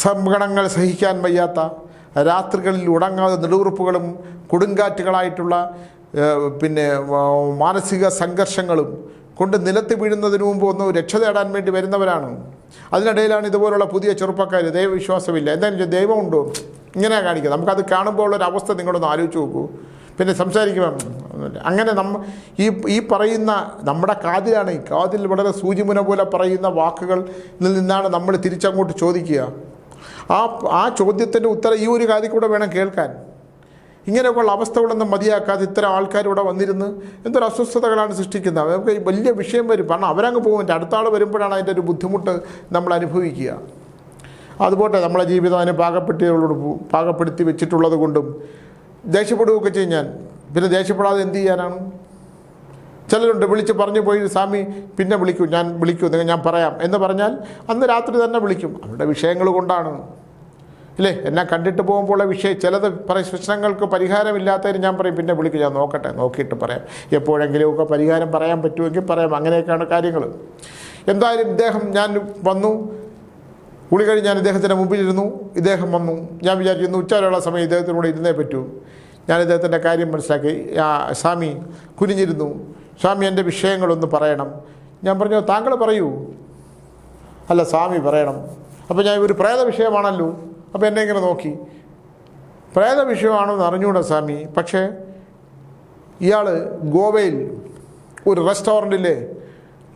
സങ്കടങ്ങൾ സഹിക്കാൻ വയ്യാത്ത രാത്രികളിൽ ഉടങ്ങാതെ നെടുവുറുപ്പുകളും കൊടുങ്കാറ്റുകളായിട്ടുള്ള പിന്നെ മാനസിക സംഘർഷങ്ങളും കൊണ്ട് നിലത്ത് വീഴുന്നതിന് മുമ്പ് ഒന്ന് രക്ഷ തേടാൻ വേണ്ടി വരുന്നവരാണ്. അതിനിടയിലാണ് ഇതുപോലുള്ള പുതിയ ചെറുപ്പക്കാർ. ദൈവവിശ്വാസമില്ല എന്തായാലും ദൈവമുണ്ടോ ഇങ്ങനെ കാണിക്കുക നമുക്കത് കാണുമ്പോൾ ഉള്ളൊരു അവസ്ഥ നിങ്ങളൊന്ന് ആലോചിച്ച് നോക്കൂ. പിന്നെ സംസാരിക്കുമ്പം അങ്ങനെ നമ്മ ഈ ഈ പറയുന്ന നമ്മുടെ കാതിലാണ് ഈ കാതിൽ വളരെ സൂചിമുന പോലെ പറയുന്ന വാക്കുകളിൽ നിന്നാണ് നമ്മൾ തിരിച്ചങ്ങോട്ട് ചോദിക്കുക. ആ ആ ചോദ്യത്തിന്റെ ഉത്തരം ഈ ഒരു കാര്യം കൂടെ വേണം കേൾക്കാൻ. ഇങ്ങനെയൊക്കെയുള്ള അവസ്ഥകളൊന്നും മതിയാക്കാതെ ഇത്തരം ആൾക്കാർ ഇവിടെ വന്നിരുന്ന് എന്തൊരു അസ്വസ്ഥതകളാണ് സൃഷ്ടിക്കുന്നത്. നമുക്ക് വലിയ വിഷയം വരും. കാരണം അവരങ്ങ് പോകും. അടുത്ത ആൾ വരുമ്പോഴാണ് അതിന്റെ ഒരു ബുദ്ധിമുട്ട് നമ്മൾ അനുഭവിക്കുക. അതുപോലെ നമ്മളെ ജീവിതം അതിന് പാകപ്പെടുത്തിയോട് പാകപ്പെടുത്തി വെച്ചിട്ടുള്ളത് കൊണ്ടും ദേഷ്യപ്പെടുകയൊക്കെ ചെയ്യും ഞാൻ. പിന്നെ ദേഷ്യപ്പെടാതെ എന്ത് ചെയ്യാനാണ്? ചിലരുണ്ട് വിളിച്ച് പറഞ്ഞു പോയി സ്വാമി പിന്നെ വിളിക്കൂ ഞാൻ വിളിക്കൂ നിങ്ങൾ ഞാൻ പറയാം. എന്ന് പറഞ്ഞാൽ അന്ന് രാത്രി തന്നെ വിളിക്കും. അവരുടെ വിഷയങ്ങൾ കൊണ്ടാണ്. ഇല്ലേ? എന്നെ കണ്ടിട്ട് പോകുമ്പോൾ വിഷയം ചിലത് പ്രശ്നങ്ങൾക്ക് പരിഹാരമില്ലാത്തതിന് ഞാൻ പറയും പിന്നെ വിളിക്കും ഞാൻ നോക്കട്ടെ നോക്കിയിട്ട് പറയാം. എപ്പോഴെങ്കിലുമൊക്കെ പരിഹാരം പറയാൻ പറ്റുമെങ്കിൽ പറയാം. അങ്ങനെയൊക്കെയാണ് കാര്യങ്ങൾ. എന്തായാലും ഇദ്ദേഹം ഞാൻ വന്നു. ഉളി കഴിഞ്ഞ് ഞാൻ ഇദ്ദേഹത്തിന്റെ മുമ്പിലിരുന്നു. ഇദ്ദേഹം വന്നു. ഞാൻ വിചാരിച്ചിരുന്നു ഉച്ചാരുള്ള സമയം ഇദ്ദേഹത്തിനോട് ഇരുന്നേ പറ്റൂ. ഞാൻ ഇദ്ദേഹത്തിന്റെ കാര്യം മനസ്സിലാക്കി. ആ, സ്വാമി കുനിഞ്ഞിരുന്നു. സ്വാമി എന്റെ വിഷയങ്ങളൊന്ന് പറയണം. ഞാൻ പറഞ്ഞു താങ്കൾ പറയൂ. അല്ല സ്വാമി പറയണം. അപ്പോൾ ഞാൻ ഒരു പ്രേത വിഷയമാണല്ലോ. അപ്പോൾ എന്നെ ഇങ്ങനെ നോക്കി. പ്രേത വിഷയമാണെന്ന് അറിഞ്ഞൂടെ സ്വാമി. പക്ഷേ ഇയാൾ ഗോവയിൽ ഒരു റെസ്റ്റോറന്റിലെ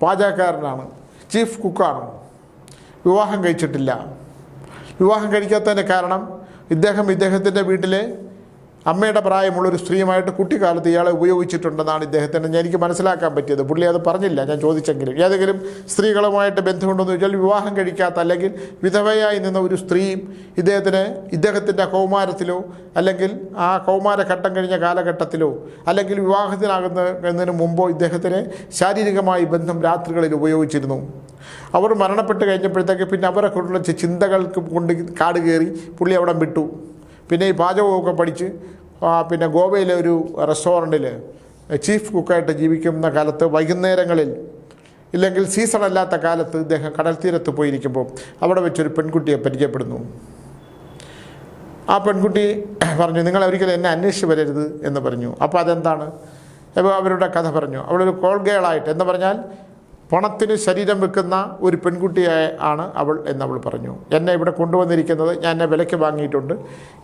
പാചകക്കാരനാണ്. ചീഫ് കുക്കാണ്. വിവാഹം കഴിച്ചിട്ടില്ല. വിവാഹം കഴിക്കാത്തതിന്റെ കാരണം ഇദ്ദേഹം ഇദ്ദേഹത്തിന്റെ വീട്ടിലെ അമ്മയുടെ പ്രായമുള്ളൊരു സ്ത്രീയുമായിട്ട് കുട്ടിക്കാലത്ത് ഇയാളെ ഉപയോഗിച്ചിട്ടുണ്ടെന്നാണ് ഇദ്ദേഹത്തിന് ഞാൻ എനിക്ക് മനസ്സിലാക്കാൻ പറ്റിയത്. പുള്ളി അത് പറഞ്ഞില്ല. ഞാൻ ചോദിച്ചെങ്കിലും. ഏതെങ്കിലും സ്ത്രീകളുമായിട്ട് ബന്ധമുണ്ടെന്ന് ചോദിച്ചാൽ വിവാഹം കഴിക്കാത്ത അല്ലെങ്കിൽ വിധവയായി നിന്ന ഒരു സ്ത്രീയും ഇദ്ദേഹത്തിന് ഇദ്ദേഹത്തിന്റെ കൗമാരത്തിലോ അല്ലെങ്കിൽ ആ കൗമാരഘട്ടം കഴിഞ്ഞ കാലഘട്ടത്തിലോ അല്ലെങ്കിൽ വിവാഹത്തിനാകുന്നതിന് മുമ്പോ ഇദ്ദേഹത്തിന് ശാരീരികമായി ബന്ധം രാത്രികളിൽ ഉപയോഗിച്ചിരുന്നു. അവർ മരണപ്പെട്ട് കഴിഞ്ഞപ്പോഴത്തേക്ക് പിന്നെ അവരെ കൊണ്ടുള്ള ചിന്തകൾക്ക് കൊണ്ട് കാട് കയറി പുള്ളി അവിടെ വിട്ടു. പിന്നെ ഈ പാചകമൊക്കെ പഠിച്ച് പിന്നെ ഗോവയിലെ ഒരു റെസ്റ്റോറന്റിൽ ചീഫ് കുക്കായിട്ട് ജീവിക്കുന്ന കാലത്ത് വൈകുന്നേരങ്ങളിൽ ഇല്ലെങ്കിൽ സീസൺ അല്ലാത്ത കാലത്ത് ഇദ്ദേഹം കടൽ തീരത്ത് പോയിരിക്കുമ്പോൾ അവിടെ വെച്ചൊരു പെൺകുട്ടിയെ പരിചയപ്പെടുന്നു. ആ പെൺകുട്ടി പറഞ്ഞു നിങ്ങൾ ഒരിക്കലും എന്നെ അന്വേഷിച്ച് വരരുത് എന്ന് പറഞ്ഞു. അപ്പോൾ അതെന്താണ്? അപ്പോൾ അവരുടെ കഥ പറഞ്ഞു. അവളൊരു കോൾ ഗേളായിട്ട് എന്ന് പറഞ്ഞാൽ പണത്തിന് ശരീരം വെക്കുന്ന ഒരു പെൺകുട്ടിയായ ആണ് അവൾ എന്നവൾ പറഞ്ഞു. എന്നെ ഇവിടെ കൊണ്ടുവന്നിരിക്കുന്നത് ഞാൻ എന്നെ വിലയ്ക്ക് വാങ്ങിയിട്ടുണ്ട്.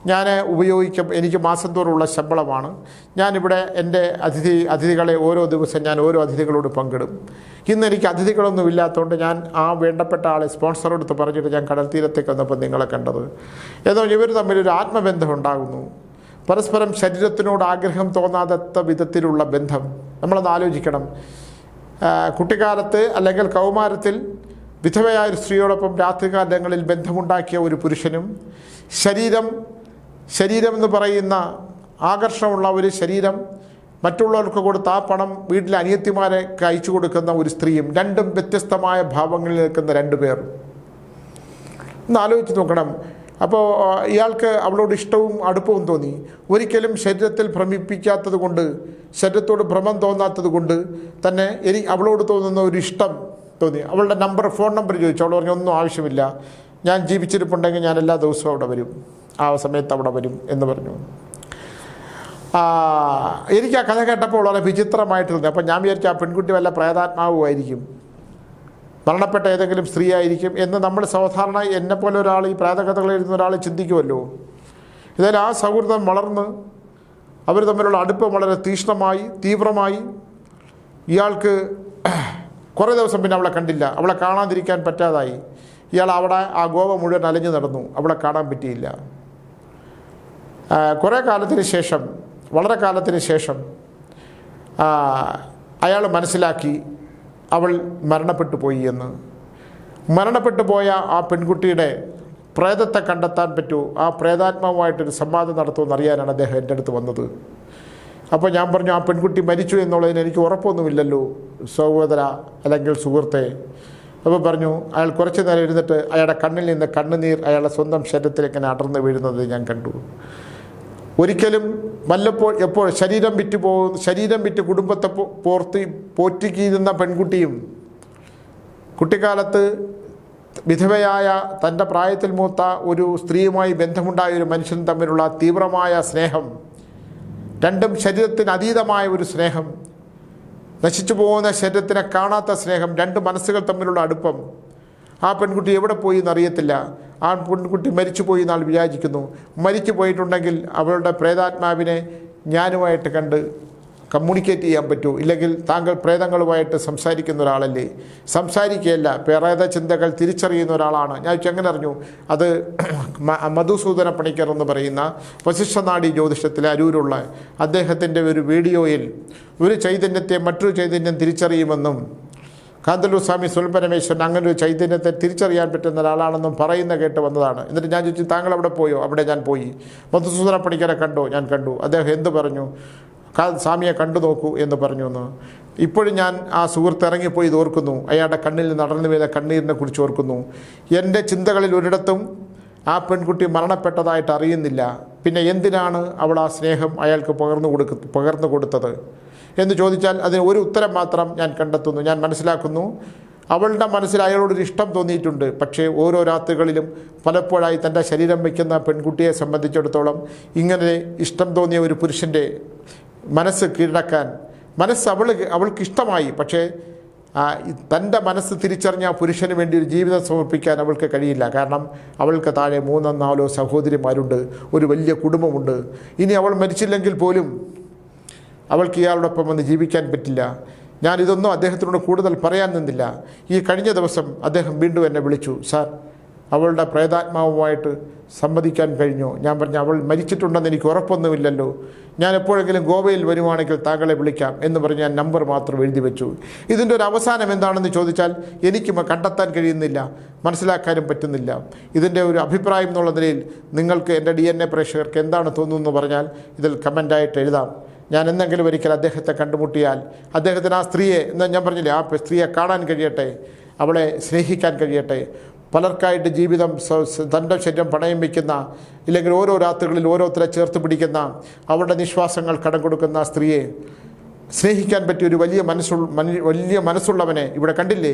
ഞാൻ ഉപയോഗിക്കും എനിക്ക് മാസം തോറുള്ള ശമ്പളമാണ്. ഞാനിവിടെ എന്റെ അതിഥി അതിഥികളെ ഓരോ ദിവസം ഞാൻ ഓരോ അതിഥികളോട് പങ്കിടും. ഇന്ന് എനിക്ക് അതിഥികളൊന്നും ഇല്ലാത്തതുകൊണ്ട് ഞാൻ ആ വേണ്ടപ്പെട്ട ആളെ സ്പോൺസർ എടുത്ത് പറഞ്ഞിട്ട് ഞാൻ കടൽ തീരത്തേക്ക് വന്നപ്പോൾ നിങ്ങളെ കണ്ടത്. ഏതോ ഇവർ തമ്മിൽ ഒരു ആത്മബന്ധം ഉണ്ടാകുന്നു. പരസ്പരം ശരീരത്തിനോട് ആഗ്രഹം തോന്നാത്ത വിധത്തിലുള്ള ബന്ധം. നമ്മളത് ആലോചിക്കണം. കുട്ടിക്കാലത്ത് അല്ലെങ്കിൽ കൗമാരത്തിൽ വിധവയായ ഒരു സ്ത്രീയോടൊപ്പം രാത്രികാലങ്ങളിൽ ബന്ധമുണ്ടാക്കിയ ഒരു പുരുഷനും ശരീരം ശരീരം എന്ന് പറയുന്ന ആകർഷണമുള്ള ഒരു ശരീരം മറ്റുള്ളവർക്ക് കൊടുത്ത് ആ പണം വീട്ടിലെ അനിയത്തിമാരെ അയച്ചു കൊടുക്കുന്ന ഒരു സ്ത്രീയും രണ്ടും വ്യത്യസ്തമായ ഭാവങ്ങളിൽ നിൽക്കുന്ന രണ്ടു പേർ ഒന്ന് ആലോചിച്ച് നോക്കണം. അപ്പോൾ ഇയാൾക്ക് അവളോട് ഇഷ്ടവും അടുപ്പവും തോന്നി. ഒരിക്കലും ശരീരത്തിൽ ഭ്രമിപ്പിക്കാത്തത് കൊണ്ട് ശരീരത്തോട് ഭ്രമം തോന്നാത്തത് കൊണ്ട് തന്നെ എനിക്ക് അവളോട് തോന്നുന്ന ഒരു ഇഷ്ടം തോന്നി. അവളുടെ നമ്പർ ഫോൺ നമ്പർ ചോദിച്ചു. അവൾ പറഞ്ഞു ഒന്നും ആവശ്യമില്ല. ഞാൻ ജീവിച്ചിരിപ്പുണ്ടെങ്കിൽ ഞാൻ എല്ലാ ദിവസവും അവിടെ വരും. ആ സമയത്ത് അവിടെ വരും എന്ന് പറഞ്ഞു. എനിക്ക് ആ കഥ കേട്ടപ്പോൾ വളരെ വിചിത്രമായിട്ടിരുന്നു അപ്പോൾ ഞാൻ വിചാരിച്ചു ആ പെൺകുട്ടി വല്ല പ്രേതാത്മാവുമായിരിക്കും. മരണപ്പെട്ട ഏതെങ്കിലും സ്ത്രീ ആയിരിക്കും എന്ന് നമ്മൾ സാധാരണ എന്നെപ്പോലെ ഒരാൾ ഈ പ്രേതകഥകൾ എഴുതുന്ന ഒരാൾ ചിന്തിക്കുമല്ലോ. ഇതായാലും ആ സൗഹൃദം വളർന്ന് അവർ തമ്മിലുള്ള അടുപ്പം വളരെ തീഷ്ണമായി തീവ്രമായി. ഇയാൾക്ക് കുറേ ദിവസം പിന്നെ അവളെ കണ്ടില്ല. അവളെ കാണാതിരിക്കാൻ പറ്റാതായി. ഇയാൾ അവിടെ ആ ഗോവ മുഴുവൻ അലഞ്ഞു നടന്നു. അവളെ കാണാൻ പറ്റിയില്ല. കുറേ കാലത്തിന് ശേഷം വളരെ കാലത്തിന് ശേഷം അയാൾ മനസ്സിലാക്കി അവൾ മരണപ്പെട്ടു പോയി എന്ന്. മരണപ്പെട്ടു പോയ ആ പെൺകുട്ടിയുടെ പ്രേതത്തെ കണ്ടെത്താൻ പറ്റൂ. ആ പ്രേതാത്മാവുമായിട്ടൊരു സംവാദം നടത്തുമെന്ന് അറിയാനാണ് അദ്ദേഹം എന്റെ അടുത്ത് വന്നത്. അപ്പോൾ ഞാൻ പറഞ്ഞു ആ പെൺകുട്ടി മരിച്ചു എന്നുള്ളതിന് എനിക്ക് ഉറപ്പൊന്നുമില്ലല്ലോ സഹോദര അല്ലെങ്കിൽ സുഹൃത്തെ. അപ്പോൾ പറഞ്ഞു അയാൾ കുറച്ച് നേരം ഇരുന്നിട്ട് അയാളുടെ കണ്ണിൽ നിന്ന് കണ്ണുനീർ അയാളുടെ സ്വന്തം ശരീരത്തിലേക്ക് ഇങ്ങനെ അടർന്നു വീഴുന്നത് ഞാൻ കണ്ടു. ഒരിക്കലും വല്ലപ്പോൾ എപ്പോൾ ശരീരം വിറ്റ് പോ ശരീരം വിറ്റ് കുടുംബത്തെ പോർത്തി പോറ്റിക്കിയിരുന്ന പെൺകുട്ടിയും കുട്ടിക്കാലത്ത് വിധവയായ തന്റെ പ്രായത്തിൽ മൂത്ത ഒരു സ്ത്രീയുമായി ബന്ധമുണ്ടായ ഒരു മനുഷ്യൻ തമ്മിലുള്ള തീവ്രമായ സ്നേഹം രണ്ടും ശരീരത്തിന് അതീതമായ ഒരു സ്നേഹം നശിച്ചു പോകുന്ന ശരീരത്തിനെ കാണാത്ത സ്നേഹം രണ്ട് മനസ്സുകൾ തമ്മിലുള്ള അടുപ്പം ആ പെൺകുട്ടി എവിടെ പോയി എന്നറിയത്തില്ല. ആ പെൺകുട്ടി മരിച്ചു പോയി എന്നാൾ വിചാരിക്കുന്നു. മരിച്ചു പോയിട്ടുണ്ടെങ്കിൽ അവളുടെ പ്രേതാത്മാവിനെ ഞാനുമായിട്ട് കണ്ട് കമ്മ്യൂണിക്കേറ്റ് ചെയ്യാൻ പറ്റൂ. ഇല്ലെങ്കിൽ താങ്കൾ പ്രേതങ്ങളുമായിട്ട് സംസാരിക്കുന്ന ഒരാളല്ലേ? സംസാരിക്കുകയല്ല പ്രേത ചിന്തകൾ തിരിച്ചറിയുന്ന ഒരാളാണ്. ഞാൻ എങ്ങനെ അറിഞ്ഞു? അത് മധുസൂദന പണിക്കർ എന്ന് പറയുന്ന വശിഷ്ഠനാടി ജ്യോതിഷത്തിലെ അരൂരുള്ള അദ്ദേഹത്തിന്റെ ഒരു വീഡിയോയിൽ ഒരു ചൈതന്യത്തെ മറ്റൊരു ചൈതന്യം തിരിച്ചറിയുമെന്നും കാന്തല്ലൂർ സ്വാമി സുൽപരമേശ്വരൻ അങ്ങനെ ഒരു ചൈതന്യത്തെ തിരിച്ചറിയാൻ പറ്റുന്ന ഒരാളാണെന്നും പറയുന്ന കേട്ട് വന്നതാണ്. എന്നിട്ട് ഞാൻ ചോദിച്ചു താങ്കൾ അവിടെ പോയോ? അവിടെ ഞാൻ പോയി. മധുസൂദന പണിക്കരെ കണ്ടോ ഞാൻ കണ്ടു. അദ്ദേഹം എന്ത് പറഞ്ഞു? കാ- സ്വാമിയെ കണ്ടു നോക്കൂ എന്ന് പറഞ്ഞു എന്ന് ഇപ്പോഴും ഞാൻ ആ സുഹൃത്ത് ഇറങ്ങിപ്പോയി ഓർക്കുന്നു. അയാളുടെ കണ്ണിൽ നടന്നു വീണ കണ്ണീരിനെ കുറിച്ച് ഓർക്കുന്നു. എന്റെ ചിന്തകളിൽ ഒരിടത്തും ആ പെൺകുട്ടി മരണപ്പെട്ടതായിട്ട് അറിയുന്നില്ല. പിന്നെ എന്തിനാണ് അവൾ ആ സ്നേഹം അയാൾക്ക് പകർന്നു കൊടുക്ക പകർന്നു കൊടുത്തത്? എന്ന് ചോദിച്ചാൽ അതിന് ഒരു ഉത്തരം മാത്രം ഞാൻ കണ്ടെത്തുന്നു. ഞാൻ മനസ്സിലാക്കുന്നു. അവളുടെ മനസ്സിൽ അയാളോടൊരു ഇഷ്ടം തോന്നിയിട്ടുണ്ട്. പക്ഷേ ഓരോ രാത്രികളിലും പലപ്പോഴായി തന്റെ ശരീരം വയ്ക്കുന്ന പെൺകുട്ടിയെ സംബന്ധിച്ചിടത്തോളം ഇങ്ങനെ ഇഷ്ടം തോന്നിയ ഒരു പുരുഷന്റെ മനസ്സ് കീഴടക്കാൻ മനസ്സ് അവൾ അവൾക്ക് ഇഷ്ടമായി പക്ഷേ തന്റെ മനസ്സ് തിരിച്ചറിഞ്ഞ ആ പുരുഷന് വേണ്ടി ഒരു ജീവിതം സമർപ്പിക്കാൻ അവൾക്ക് കഴിയില്ല. കാരണം അവൾക്ക് താഴെ മൂന്നോ നാലോ സഹോദരിമാരുണ്ട്. ഒരു വലിയ കുടുംബമുണ്ട്. ഇനി അവൾ മരിച്ചില്ലെങ്കിൽ പോലും അവൾക്ക് ഇയാളോടൊപ്പം വന്ന് ജീവിക്കാൻ പറ്റില്ല. ഞാൻ ഇതൊന്നും അദ്ദേഹത്തിനോട് കൂടുതൽ പറയാൻ നിന്നില്ല. ഈ കഴിഞ്ഞ ദിവസം അദ്ദേഹം വീണ്ടും എന്നെ വിളിച്ചു. സാർ അവളുടെ പ്രേതാത്മാവുമായിട്ട് സംവദിക്കാൻ കഴിഞ്ഞു. ഞാൻ പറഞ്ഞു അവൾ മരിച്ചിട്ടുണ്ടെന്ന് എനിക്ക് ഉറപ്പൊന്നുമില്ലല്ലോ. ഞാൻ എപ്പോഴെങ്കിലും ഗോവയിൽ വരുവാണെങ്കിൽ താങ്കളെ വിളിക്കാം എന്ന് പറഞ്ഞ് ഞാൻ നമ്പർ മാത്രം എഴുതി വെച്ചു. ഇതിന്റെ ഒരു അവസാനം എന്താണെന്ന് ചോദിച്ചാൽ എനിക്ക് കണ്ടെത്താൻ കഴിയുന്നില്ല. മനസ്സിലാക്കാനും പറ്റുന്നില്ല. ഇതിന്റെ ഒരു അഭിപ്രായം എന്നുള്ള നിലയിൽ നിങ്ങൾക്ക് എന്റെ ഡി എൻ എ പ്രേക്ഷകർക്ക് എന്താണ് തോന്നുന്നതെന്ന് പറഞ്ഞാൽ ഇതിൽ കമന്റായിട്ട് എഴുതാം. ഞാൻ എന്തെങ്കിലും ഒരിക്കൽ അദ്ദേഹത്തെ കണ്ടുമുട്ടിയാൽ അദ്ദേഹത്തിന് ആ സ്ത്രീയെ എന്ന് ഞാൻ പറഞ്ഞില്ലേ ആ സ്ത്രീയെ കാണാൻ കഴിയട്ടെ അവളെ സ്നേഹിക്കാൻ കഴിയട്ടെ. പലർക്കായിട്ട് ജീവിതം തന്റെ ശരീരം പണയം വയ്ക്കുന്ന ഇല്ലെങ്കിൽ ഓരോ രാത്രികളിൽ ഓരോരുത്തരെ ചേർത്ത് പിടിക്കുന്ന അവരുടെ നിശ്വാസങ്ങൾ കടം കൊടുക്കുന്ന സ്ത്രീയെ സ്നേഹിക്കാൻ പറ്റിയ ഒരു വലിയ മനസ്സുള്ള വലിയ മനസ്സുള്ളവനെ ഇവിടെ കണ്ടില്ലേ?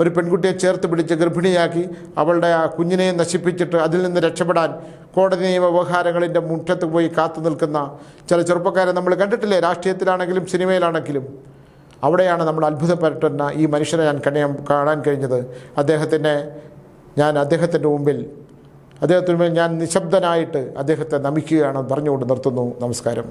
ഒരു പെൺകുട്ടിയെ ചേർത്ത് പിടിച്ച് ഗർഭിണിയാക്കി അവളുടെ ആ കുഞ്ഞിനെ നശിപ്പിച്ചിട്ട് അതിൽ നിന്ന് രക്ഷപ്പെടാൻ കോടതി നിയമ വ്യവഹാരങ്ങളിന്റെ മുറ്റത്ത് പോയി കാത്തു നിൽക്കുന്ന ചില ചെറുപ്പക്കാരെ നമ്മൾ കണ്ടിട്ടില്ലേ? രാഷ്ട്രീയത്തിലാണെങ്കിലും സിനിമയിലാണെങ്കിലും. അവിടെയാണ് നമ്മൾ അത്ഭുതപ്പെട്ടുന്ന ഈ മനുഷ്യനെ ഞാൻ കണിയാൻ കാണാൻ കഴിഞ്ഞത്. അദ്ദേഹത്തിന്റെ ഞാൻ അദ്ദേഹത്തിന്റെ മുമ്പിൽ അദ്ദേഹത്തിന് മുമ്പിൽ ഞാൻ നിശബ്ദനായിട്ട് അദ്ദേഹത്തെ നമിക്കുകയാണ് പറഞ്ഞുകൊണ്ട് നിർത്തുന്നു. നമസ്കാരം.